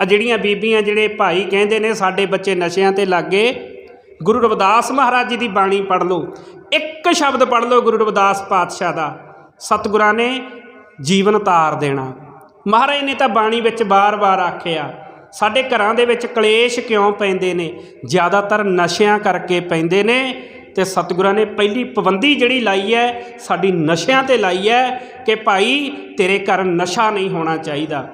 ਆ ਜਿਹੜੀਆਂ ਬੀਬੀਆਂ, ਜਿਹੜੇ ਭਾਈ ਕਹਿੰਦੇ ਨੇ, ਸਾਡੇ ਬੱਚੇ ਨਸ਼ਿਆਂ ਤੇ ਲੱਗੇ ਗੁਰੂ ਰਵਿਦਾਸ ਮਹਾਰਾਜ ਜੀ ਦੀ ਬਾਣੀ ਪੜ੍ਹ ਲਓ। ਇੱਕ ਸ਼ਬਦ ਪੜ੍ਹ ਲਓ ਗੁਰੂ ਰਵਿਦਾਸ ਪਾਤਸ਼ਾਹ ਦਾ। ਸਤਿਗੁਰਾਂ ਨੇ ਜੀਵਨ ਤਾਰ ਦੇਣਾ। ਮਹਾਰਾਜ ਨੇ ਤਾਂ ਬਾਣੀ ਵਿੱਚ ਬਾਰ-ਬਾਰ ਆਖਿਆ, ਸਾਡੇ ਘਰਾਂ ਦੇ ਵਿੱਚ ਕਲੇਸ਼ ਕਿਉਂ ਪੈਂਦੇ ਨੇ? ਜ਼ਿਆਦਾਤਰ ਨਸ਼ਿਆਂ ਕਰਕੇ ਪੈਂਦੇ ਨੇ ਤੇ ਸਤਿਗੁਰਾਂ ਨੇ ਪਹਿਲੀ ਪਾਬੰਦੀ ਜਿਹੜੀ ਲਾਈ ਹੈ, ਸਾਡੀ ਨਸ਼ਿਆਂ ਤੇ ਲਾਈ ਹੈ ਕਿ ਭਾਈ ਤੇਰੇ ਘਰ ਨਸ਼ਾ ਨਹੀਂ ਹੋਣਾ ਚਾਹੀਦਾ।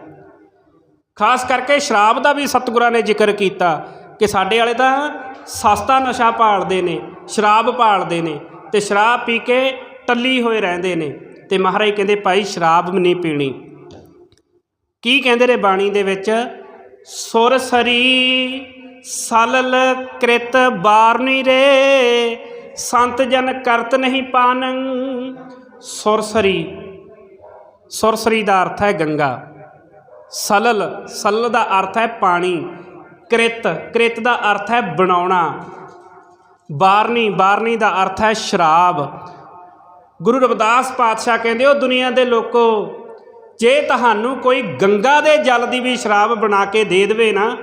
ਖਾਸ ਕਰਕੇ ਸ਼ਰਾਬ ਦਾ ਵੀ ਸਤਿਗੁਰਾਂ ਨੇ ਜ਼ਿਕਰ ਕੀਤਾ ਕਿ ਸਾਡੇ ਵਾਲੇ ਤਾਂ ਸਸਤਾ ਨਸ਼ਾ ਭਾਲਦੇ ਨੇ, ਸ਼ਰਾਬ ਭਾਲਦੇ ਨੇ ਤੇ ਸ਼ਰਾਬ ਪੀ ਕੇ ਟੱਲੀ ਹੋਏ ਰਹਿੰਦੇ ਨੇ ਤੇ ਮਹਾਰਾਜ ਕਹਿੰਦੇ, ਭਾਈ, ਸ਼ਰਾਬ ਨਹੀਂ ਪੀਣੀ। ਕੀ ਕਹਿੰਦੇ ਨੇ ਬਾਣੀ ਦੇ ਵਿੱਚ? ਸੁਰ ਸਰੀ ਸਲਲ ਕ੍ਰਿਤ ਬਾਰਨੀ ਰੇ, ਸੰਤ ਜਨ ਕਰਤ ਨਹੀਂ ਪਾਨੰ। ਸੁਰਸਰੀ ਸੁਰਸਰੀ ਦਾ ਅਰਥ ਹੈ ਗੰਗਾ। ਸਲਲ ਸਲਲ ਦਾ ਅਰਥ ਹੈ ਪਾਣੀ, ਕ੍ਰਿਤ ਕ੍ਰਿਤ ਦਾ ਅਰਥ ਹੈ ਬਣਾਉਣਾ। ਬਾਰਨੀ ਬਾਰਨੀ ਦਾ ਅਰਥ ਹੈ ਸ਼ਰਾਬ। ਗੁਰੂ ਰਵਿਦਾਸ ਪਾਤਸ਼ਾਹ ਕਹਿੰਦੇ, ਉਹ ਦੁਨੀਆ ਦੇ ਲੋਕੋ, ਜੇ ਤੁਹਾਨੂੰ ਕੋਈ ਗੰਗਾ ਦੇ ਜਲ ਦੀ ਵੀ ਸ਼ਰਾਬ ਬਣਾ ਕੇ ਦੇ ਦੇਵੇ ਨਾ,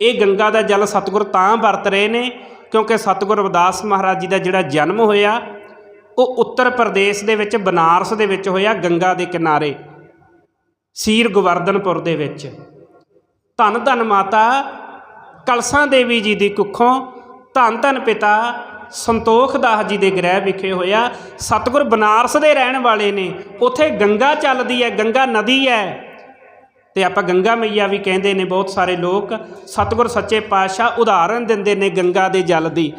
ਇਹ ਗੰਗਾ ਦਾ ਜਲ ਸਤਿਗੁਰ ਤਾਂ ਵਰਤ ਰਹੇ ਨੇ, ਕਿਉਂਕਿ ਸਤਿਗੁਰ ਰਵਿਦਾਸ ਮਹਾਰਾਜ ਜੀ ਦਾ ਜਿਹੜਾ ਜਨਮ ਹੋਇਆ, ਉਹ ਉੱਤਰ ਪ੍ਰਦੇਸ਼ ਦੇ ਵਿੱਚ, ਬਨਾਰਸ ਦੇ ਵਿੱਚ ਹੋਇਆ ਗੰਗਾ ਦੇ ਕਿਨਾਰੇ। ਸੀਰ ਗੋਵਰਧਨਪੁਰ ਦੇ ਵਿੱਚ। ਧੰਨ ਧੰਨ ਮਾਤਾ ਕਲਸਾਂ ਦੇਵੀ ਜੀ ਦੀ ਕੁੱਖੋਂ ਧੰਨ ਧੰਨ ਪਿਤਾ ਸੰਤੋਖ ਦਾਸ ਜੀ ਦੇ ਗ੍ਰਹਿ ਵਿਖੇ ਹੋਇਆ। ਸਤਿਗੁਰ ਬਨਾਰਸ ਦੇ ਰਹਿਣ ਵਾਲੇ ਨੇ। ਉੱਥੇ ਗੰਗਾ ਚੱਲਦੀ ਹੈ, ਗੰਗਾ ਨਦੀ ਹੈ। ਤੇ ਆਪਾਂ ਗੰਗਾ ਮਈਆ ਵੀ ਕਹਿੰਦੇ ਨੇ ਬਹੁਤ ਸਾਰੇ ਲੋਕ। ਸਤਿਗੁਰ ਸੱਚੇ ਪਾਤਸ਼ਾਹ ਉਦਾਹਰਨ ਦਿੰਦੇ ਨੇ ਗੰਗਾ ਦੇ ਜਲ ਦੀ।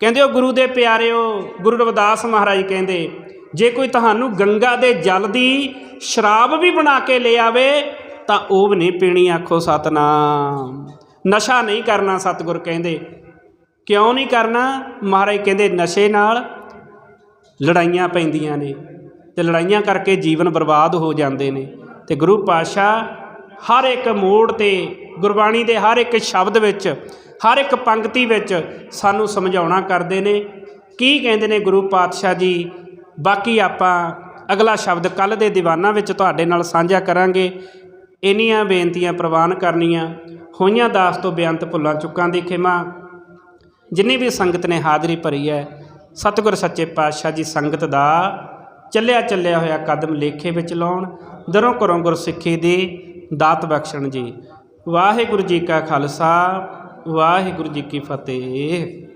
ਕਹਿੰਦੇ ਉਹ ਗੁਰੂ ਦੇ ਪਿਆਰਿਓ ਗੁਰੂ ਰਵਿਦਾਸ ਮਹਾਰਾਜ ਕਹਿੰਦੇ, ਜੇ ਕੋਈ ਤੁਹਾਨੂੰ ਗੰਗਾ ਦੇ ਜਲ ਦੀ ਸ਼ਰਾਬ ਵੀ ਬਣਾ ਕੇ ਲੈ ਆਵੇ, ਤਾਂ ਉਹ ਵੀ ਨਹੀਂ ਪੀਣੀ, ਆਖੋ ਸਤਨਾਮ। ਨਸ਼ਾ ਨਹੀਂ ਕਰਨਾ ਸਤਿਗੁਰ ਕਹਿੰਦੇ। ਕਿਉਂ ਨਹੀਂ ਕਰਨਾ? ਮਹਾਰਾਜ ਕਹਿੰਦੇ, ਨਸ਼ੇ ਨਾਲ ਲੜਾਈਆਂ ਪੈਂਦੀਆਂ ਨੇ ਤੇ ਲੜਾਈਆਂ ਕਰਕੇ ਜੀਵਨ ਬਰਬਾਦ ਹੋ ਜਾਂਦੇ ਨੇ। ਤੇ ਗੁਰੂ ਪਾਤਸ਼ਾਹ ਹਰ ਇੱਕ ਮੋੜ ਤੇ, ਗੁਰਬਾਣੀ ਦੇ ਹਰ ਇੱਕ ਸ਼ਬਦ ਵਿੱਚ, ਹਰ ਇੱਕ ਪੰਕਤੀ ਵਿੱਚ ਸਾਨੂੰ ਸਮਝਾਉਣਾ ਕਰਦੇ ਨੇ। ਕੀ ਕਹਿੰਦੇ ਨੇ ਗੁਰੂ ਪਾਤਸ਼ਾਹ ਜੀ? ਬਾਕੀ ਆਪਾਂ ਅਗਲਾ ਸ਼ਬਦ ਕੱਲ ਦੇ ਦੀਵਾਨਾਂ ਵਿੱਚ ਤੁਹਾਡੇ ਨਾਲ ਸਾਂਝਾ ਕਰਾਂਗੇ। ਇੰਨੀਆਂ ਬੇਨਤੀਆਂ ਪ੍ਰਵਾਨ ਕਰਨੀਆਂ, ਹੋਈਆਂ ਦਾਸ ਤੋਂ ਬੇਅੰਤ ਭੁੱਲਾਂ ਚੁੱਕਾਂ ਦੀ ਖਿਮਾ। ਜਿੰਨੀ ਵੀ ਸੰਗਤ ਨੇ ਹਾਜ਼ਰੀ ਭਰੀ ਹੈ, ਸਤਿਗੁਰ ਸੱਚੇ ਪਾਤਸ਼ਾਹ ਜੀ ਸੰਗਤ ਦਾ ਚੱਲਿਆ ਚੱਲਿਆ ਹੋਇਆ ਕਦਮ ਲੇਖੇ ਵਿੱਚ ਲਾਉਣ। ਦਰੋਂ ਕਰੋਂ ਗੁਰਸਿੱਖੀ ਦੀ ਦਾਤ ਬਖਸ਼ਣ ਜੀ। ਵਾਹਿਗੁਰੂ ਜੀ ਕਾ ਖਾਲਸਾ, ਵਾਹਿਗੁਰੂ ਜੀ ਕੀ ਫਤਿਹ।